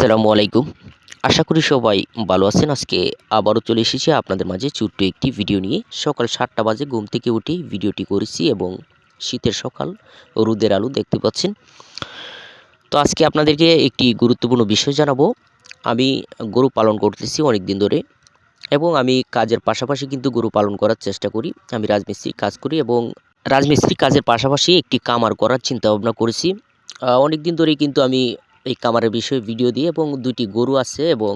আসসালামু আলাইকুম। আশা করি সবাই ভালো আছেন। আজকে আবারও চলে এসেছি আপনাদের মাঝে ছোট্ট একটি ভিডিও নিয়ে। সকাল সাতটা বাজে ঘুম থেকে উঠে ভিডিওটি করেছি এবং শীতের সকাল, রোদের আলো দেখতে পাচ্ছেন। তো আজকে আপনাদেরকে একটি গুরুত্বপূর্ণ বিষয় জানাব। আমি গরু পালন করতেছি অনেক দিন ধরে এবং আমি কাজের পাশাপাশি কিন্তু গরু পালন করার চেষ্টা করি। আমি রাজমিস্ত্রি কাজ করি এবং রাজমিস্ত্রি কাজের পাশাপাশি একটি কামার করার চিন্তা ভাবনা করেছি। অনেক দিন ধরেই কিন্তু আমি এই কামারের বিষয়ে ভিডিও দিয়ে এবং দুটি গরু আছে এবং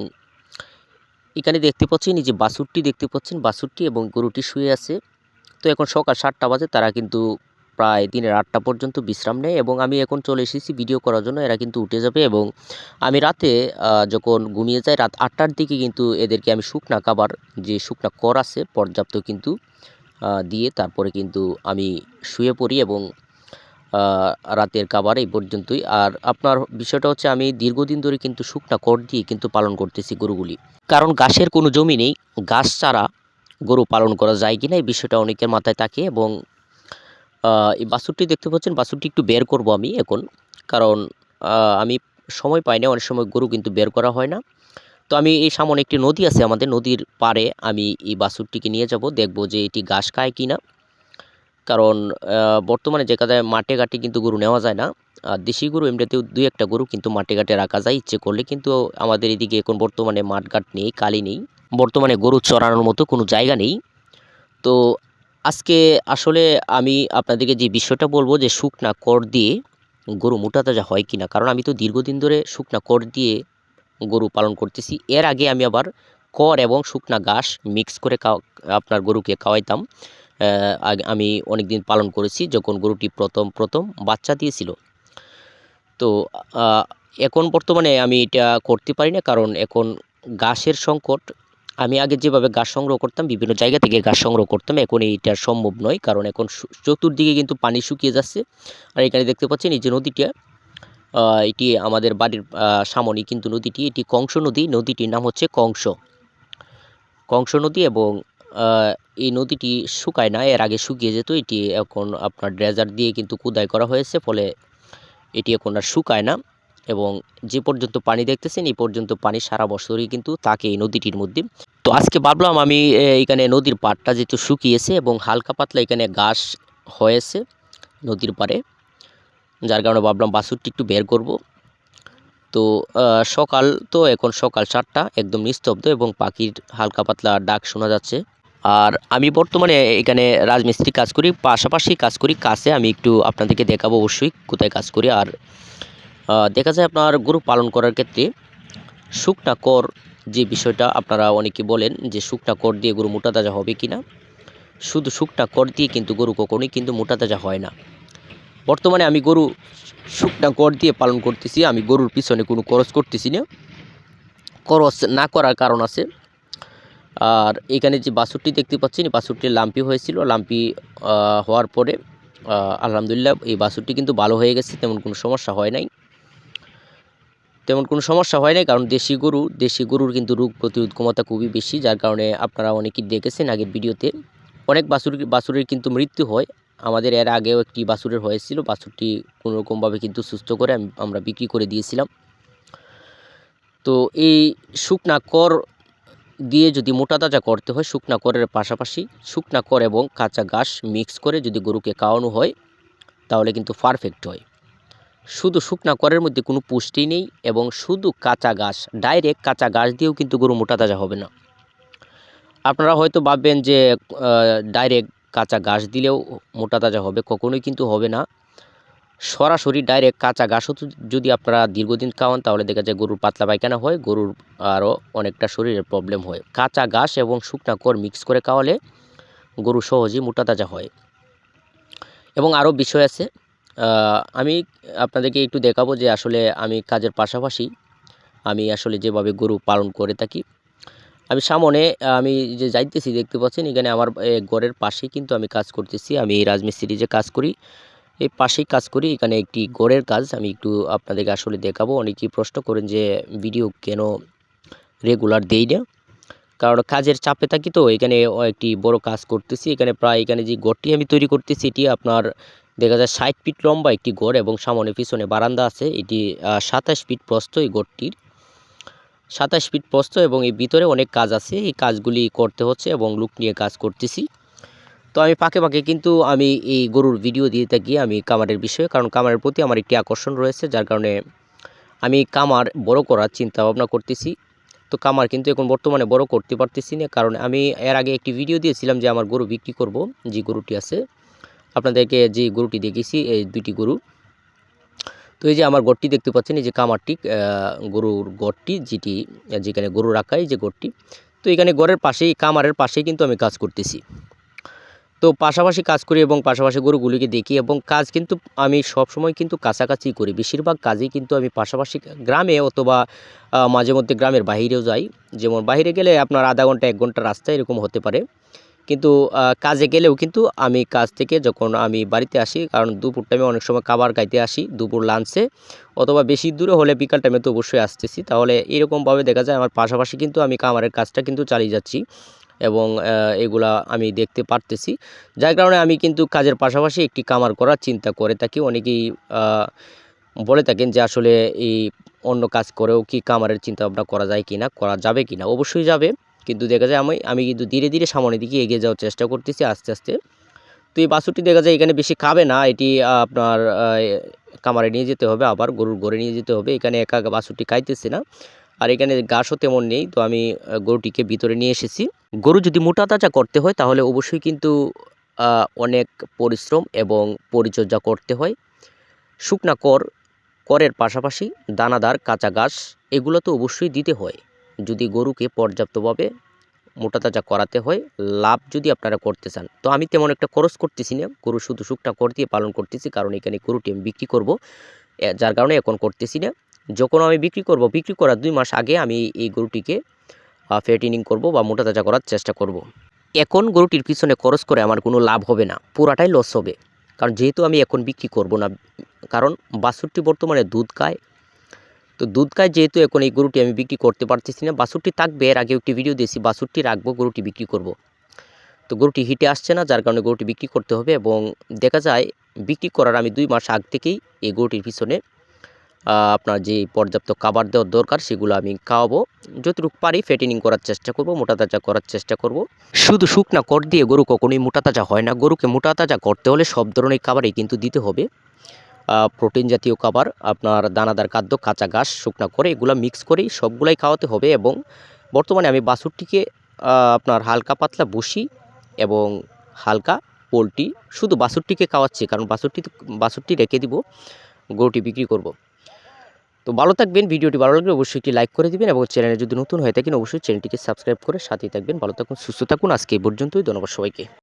এখানে দেখতে পাচ্ছেন, এই যে বাছুরটি দেখতে পাচ্ছেন, বাছুরটি এবং গরুটি শুয়ে আছে। তো এখন সকাল সাতটা বাজে, তারা কিন্তু প্রায় দিনের আটটা পর্যন্ত বিশ্রাম নেয় এবং আমি এখন চলে এসেছি ভিডিও করার জন্য, এরা কিন্তু উঠে যাবে এবং আমি রাতে যখন ঘুমিয়ে যাই, রাত আটটার দিকে কিন্তু এদেরকে আমি শুকনা খাবার, যে শুকনা কর আছে, পর্যাপ্ত কিন্তু দিয়ে তারপরে কিন্তু আমি শুয়ে পড়ি এবং রাতের খাবার এই পর্যন্তই। আর আপনার বিষয়টা হচ্ছে আমি দীর্ঘদিন ধরে কিন্তু শুকনা কর দিয়ে কিন্তু পালন করতেছি গরুগুলি। কারণ ঘাসের কোনো জমি নেই, ঘাস ছাড়া গরু পালন করা যায় কি না এই বিষয়টা অনেকের মাথায় থাকে এবং এই বাছুরটি দেখতে পাচ্ছেন, বাছুরটি একটু বের করব আমি এখন। কারণ আমি সময় পাই না, অনেক সময় গরু কিন্তু বের করা হয় না। তো আমি এই সামনে একটি নদী আছে আমাদের নদীর পাড়ে, আমি এই বাছুরটিকে নিয়ে যাব, দেখব যে এটি ঘাস খায় কিনা। কারণ বর্তমানে যে কাজে মাঠে ঘাটে কিন্তু গরু নেওয়া যায় না। আর দেশি গরু এমনিতেও দুই একটা গরু কিন্তু মাঠে ঘাটে রাখা যায়, ইচ্ছে করলে। কিন্তু আমাদের এদিকে এখন বর্তমানে মাঠঘাট নেই, কালি নেই। বর্তমানে গরু চড়ানোর মতো কোনো জায়গা নেই। তো আজকে আসলে আমি আপনাদেরকে যে বিষয়টা বলব যে শুকনা কর দিয়ে গরু মোটা তাজা হয় কিনা, কারণ আমি তো দীর্ঘদিন ধরে শুকনা কর দিয়ে গরু পালন করতেছি। এর আগে আমি আবার কর এবং শুকনা ঘাস মিক্স করে আপনার গরুকে খাওয়াইতাম। আমি অনেক দিন পালন করেছি, যখন গরুটি প্রথম প্রথম বাচ্চা দিয়েছিল। তো এখন বর্তমানে আমি এটা করতে পারি না, কারণ এখন ঘাসের সংকট। আমি আগে যেভাবে ঘাস সংগ্রহ করতাম, বিভিন্ন জায়গা থেকে ঘাস সংগ্রহ করতাম, এখন এইটা সম্ভব নয়, কারণ এখন চতুর্দিকে কিন্তু পানি শুকিয়ে যাচ্ছে। আর এখানে দেখতে পাচ্ছেন, এই যে নদীটা এটি আমাদের বাড়ির সামনে কিন্তু নদীটি, এটি কংস নদী। নদীটির নাম হচ্ছে কংস। কংস নদী এবং এই নদীটি শুকায় না, এর আগে শুকিয়ে যেত, এটি এখন আপনার ড্রেজার দিয়ে কিন্তু কুদাই করা হয়েছে, ফলে এটি এখন আর শুকায় না। এবং যে পর্যন্ত পানি দেখতেছেন, এই পর্যন্ত পানি সারা বছরই কিন্তু থাকে এই নদীটির মধ্যে। তো আজকে ভাবলাম আমি এখানে নদীর পাড়টা যেহেতু শুকিয়েছে এবং হালকা পাতলা এখানে ঘাস হয়েছে নদীর পাড়ে, যার কারণে ভাবলাম বাছুরটি একটু বের করব। তো সকাল তো এখন সকাল সাতটা, একদম নিস্তব্ধ এবং পাখির হালকা পাতলা ডাক শোনা যাচ্ছে। আর আমি বর্তমানে এখানে রাজমিস্ত্রি কাজ করি, পাশাপাশি কাজ করি কাছে আমি একটু আপনাদেরকে দেখাবো অবশ্যই কোথায় কাজ করি। আর দেখা যায় আপনার গরু পালন করার ক্ষেত্রে শুকনা কর যে বিষয়টা আপনারা অনেকে বলেন যে শুকনা কর দিয়ে গরু মোটা তাজা হবে কি না? শুধু শুকনা কর দিয়ে কিন্তু গরু কখনোই কিন্তু মোটা তাজা হয় না। বর্তমানে আমি গরু শুকনা কর দিয়ে পালন করতেছি, আমি গরুর পিছনে কোনো খরচ করতেছি না। খরচ না করার কারণ আছে। আর এখানে যে বাছুরটি দেখতে পাচ্ছেন, এই বাছুরটি লাম্পি হয়েছিল। লাম্পি হওয়ার পরে আলহামদুলিল্লাহ এই বাছুরটি কিন্তু ভালো হয়ে গেছে, তেমন কোনো সমস্যা হয় নাই। তেমন কোনো সমস্যা হয় নাই, কারণ দেশি গরু, দেশি গরুর কিন্তু রোগ প্রতিরোধ ক্ষমতা খুবই বেশি, যার কারণে আপনারা অনেকেই দেখেছেন আগের ভিডিওতে। অনেক বাছুর বাছুরের কিন্তু মৃত্যু হয়। আমাদের এর আগেও একটি বাছুরের হয়েছিল বাছুরটি কোনোরকমভাবে কিন্তু সুস্থ করে আমরা বিক্রি করে দিয়েছিলাম। তো এই শুকনা কর দিয়ে যদি মোটা তাজা করতে হয় শুকনা করের পাশাপাশি, শুকনা কর এবং কাঁচা ঘাস মিক্স করে যদি গরুকে খাওয়ানো হয়, তাহলে কিন্তু পারফেক্ট হয়। শুধু শুকনা করের মধ্যে কোনো পুষ্টি নেই এবং শুধু কাঁচা ঘাস ডাইরেক্ট কাঁচা ঘাস দিয়েও কিন্তু গরু মোটা তাজা হবে না। আপনারা হয়তো ভাববেন যে ডাইরেক্ট কাঁচা ঘাস দিলেও মোটা তাজা হবে, কখনোই কিন্তু হবে না। সরাসরি ডাইরেক্ট কাঁচা ঘাসও যদি আপনারা দীর্ঘদিন খাওয়ান, তাহলে দেখা যায় গরুর পাতলা পায়খানা হয়, গরুর আরও অনেকটা শরীরের প্রবলেম হয়। কাঁচা ঘাস এবং শুকনা কর মিক্স করে খাওয়ালে গরু সহজেই মোটা তাজা হয়। এবং আরও বিষয় আছে আমি আপনাদেরকে একটু দেখাবো যে আসলে আমি কাজের পাশাপাশি আমি আসলে যেভাবে গরু পালন করে থাকি। আমি সামনে, আমি যে যাইতেছি, দেখতে পাচ্ছেন এখানে আমার ঘরের পাশেই কিন্তু আমি কাজ করতেছি। আমি রাজমিস্ত্রি যে কাজ করি। এই পাশেই কাজ করি, এখানে একটি ঘরের কাজ, আমি একটু আপনাদেরকে আসলে দেখাবো। অনেকেই প্রশ্ন করেন যে, ভিডিও কেন রেগুলার দেই না? কারণ কাজের চাপে থাকি তো, এখানে একটি বড় কাজ করতেছি। এখানে প্রায়, এখানে যে ঘরটি আমি তৈরি করতেছি, এটি আপনার দেখা যায় ষাট ফিট লম্বা একটি ঘর এবং সামনে পিছনে বারান্দা আছে। এটি সাতাশ ফিট প্রস্থ এই ঘরটির সাতাশ ফিট প্রস্থ এবং এই ভিতরে অনেক কাজ আছে। এই কাজগুলি করতে হচ্ছে এবং লুক নিয়ে কাজ করতেছি। তো আমি পাকে পাকে কিন্তু আমি এই গরুর ভিডিও দিয়ে থাকি আমি কামারের বিষয়ে, কারণ কামারের প্রতি আমার একটি আকর্ষণ রয়েছে, যার কারণে আমি কামার বড় করার চিন্তা ভাবনা করতেছি। তো কামার কিন্তু এখন বর্তমানে বড় করতে পারতেছি না, কারণ আমি এর আগে একটি ভিডিও দিয়েছিলাম যে আমার গরু বিক্রি করব, যে গরুটি আছে। আপনাদেরকে যে গরুটি দেখেছি, এই দুটি গরু। তো এই যে আমার গড়টি দেখতে পাচ্ছেন, এই যে কামারটি গরুর গড়টি, যেটি, যেখানে গরু রাখা এই যে গড়টি। তো এখানে গড়ের পাশেই, কামারের পাশেই কিন্তু আমি কাজ করতেছি। তো পাশাপাশি কাজ করি এবং পাশাপাশি গরুগুলিকে দেখি এবং কাজ কিন্তু আমি সব সময় কিন্তু কাছাকাছি করি। বেশিরভাগ কাজই কিন্তু আমি পাশাপাশি গ্রামে অথবা মাঝে মধ্যে গ্রামের বাইরেও যাই। যেমন বাইরে গেলে আপনার আধা ঘণ্টা, এক ঘণ্টা রাস্তা এরকম হতে পারে। কিন্তু কাজে গেলেও কিন্তু আমি কাজ থেকে যখন আমি বাড়িতে আসি, কারণ দুপুর টাইমে অনেক সময় খাবার খাইতে আসি, দুপুর লাঞ্চে অথবা বেশি দূরে হলে বিকাল টাইমে তো অবশ্যই আসতেছি। তাহলে এরকমভাবে দেখা যায়, আমার পাশাপাশি কিন্তু আমি কামারের কাজটা কিন্তু চালিয়ে যাচ্ছি। এবং এগুলা আমি দেখতে পারতেছি। যার কারণে আমি কিন্তু কাজের পাশাপাশি একটি কামার করার চিন্তা করে থাকি। অনেকেই বলে থাকেন যে আসলে এই অন্য কাজ করেও কি কামারের চিন্তা ভাবনা করা যায় কিনা, করা যাবে কিনা? অবশ্যই যাবে। কিন্তু দেখা যায় আমি আমি কিন্তু ধীরে ধীরে সামনের দিকে এগিয়ে যাওয়ার চেষ্টা করতেছি আস্তে আস্তে। তো এই বাছুরটি দেখা যায় এখানে বেশি খাবে না। এটি আপনার কামারে নিয়ে যেতে হবে আবার, গরুর ঘরে নিয়ে যেতে হবে। এখানে একা বাছুরটি খাইতেছে না। আর এখানে ঘাসও তেমন নেই, তো আমি গরুটিকে ভিতরে নিয়ে এসেছি। গরু যদি মোটা তাজা করতে হয়, তাহলে অবশ্যই কিন্তু অনেক পরিশ্রম এবং পরিচর্যা করতে হয়। শুকনা কর, করের পাশাপাশি দানাদার, কাঁচা ঘাস, এগুলো তো অবশ্যই দিতে হয়। যদি গরুকে পর্যাপ্তভাবে মোটা তাজা করাতে হয়, লাভ যদি আপনারা করতে চান। তো আমি তেমন একটা খরচ করতেছি না, গরু শুধু শুকনা কর দিয়ে পালন করতেছি, কারণ এখানে গরুটি আমি বিক্রি করব যার কারণে এখন করতেছি না। যখন আমি বিক্রি করব, বিক্রি করার দুই মাস আগে আমি এই গরুটিকে ফেটিনিং করব বা মোটা তাজা করার চেষ্টা করব। এখন গরুটির পিছনে খরচ করে আমার কোনো লাভ হবে না, পুরাটাই লস হবে কারণ যেহেতু আমি এখন বিক্রি করব না, কারণ বাছুরটি বর্তমানে দুধ খায় তো দুধ খায় যেহেতু এখন এই গরুটি আমি বিক্রি করতে পারতেছি না বাছুরটি থাকবে, এর আগে একটি ভিডিও দিয়েছি বাছুরটি রাখব, গরুটি বিক্রি করব। তো গরুটি হিটে আসছে না, যার কারণে গরুটি বিক্রি করতে হবে এবং দেখা যায় বিক্রি করার আমি দুই মাস আগ থেকেই এই গরুটির পিছনে আপনার যে পর্যাপ্ত খাবার দেওয়ার দরকার, সেগুলো আমি খাওয়াবো। যতটুকু পারি ফেটিনিং করার চেষ্টা করব, মোটা তাজা করার চেষ্টা করব। শুধু শুকনা কর দিয়ে গরু কখনোই মোটা তাজা হয় না। গরুকে মোটা তাজা করতে হলে সব ধরনের খাবারই কিন্তু দিতে হবে। প্রোটিন জাতীয় খাবার, আপনার দানাদার খাদ্য, কাঁচা ঘাস, শুকনা করে এগুলো মিক্স করেই সবগুলাই খাওয়াতে হবে এবং বর্তমানে আমি বাছুরটিকে আপনার হালকা পাতলা বসি এবং হালকা পোলট্রি, শুধু বাছুরটিকে খাওয়াচ্ছি, কারণ বাছুরটি বাছুরটি রেখে দিব, গরুটি বিক্রি করব। তো ভালো থাকবেন, ভিডিওটি ভালো লাগলে অবশ্যই একটি লাইক করে দিবেন এবং চ্যানেলে যদি নতুন হয়ে থাকেন, অবশ্যই চ্যানেলটিকে সাবস্ক্রাইব করে সাথেই থাকবেন। ভালো থাকুন, সুস্থ থাকুন। আজকে এই পর্যন্তই, ধন্যবাদ সবাইকে।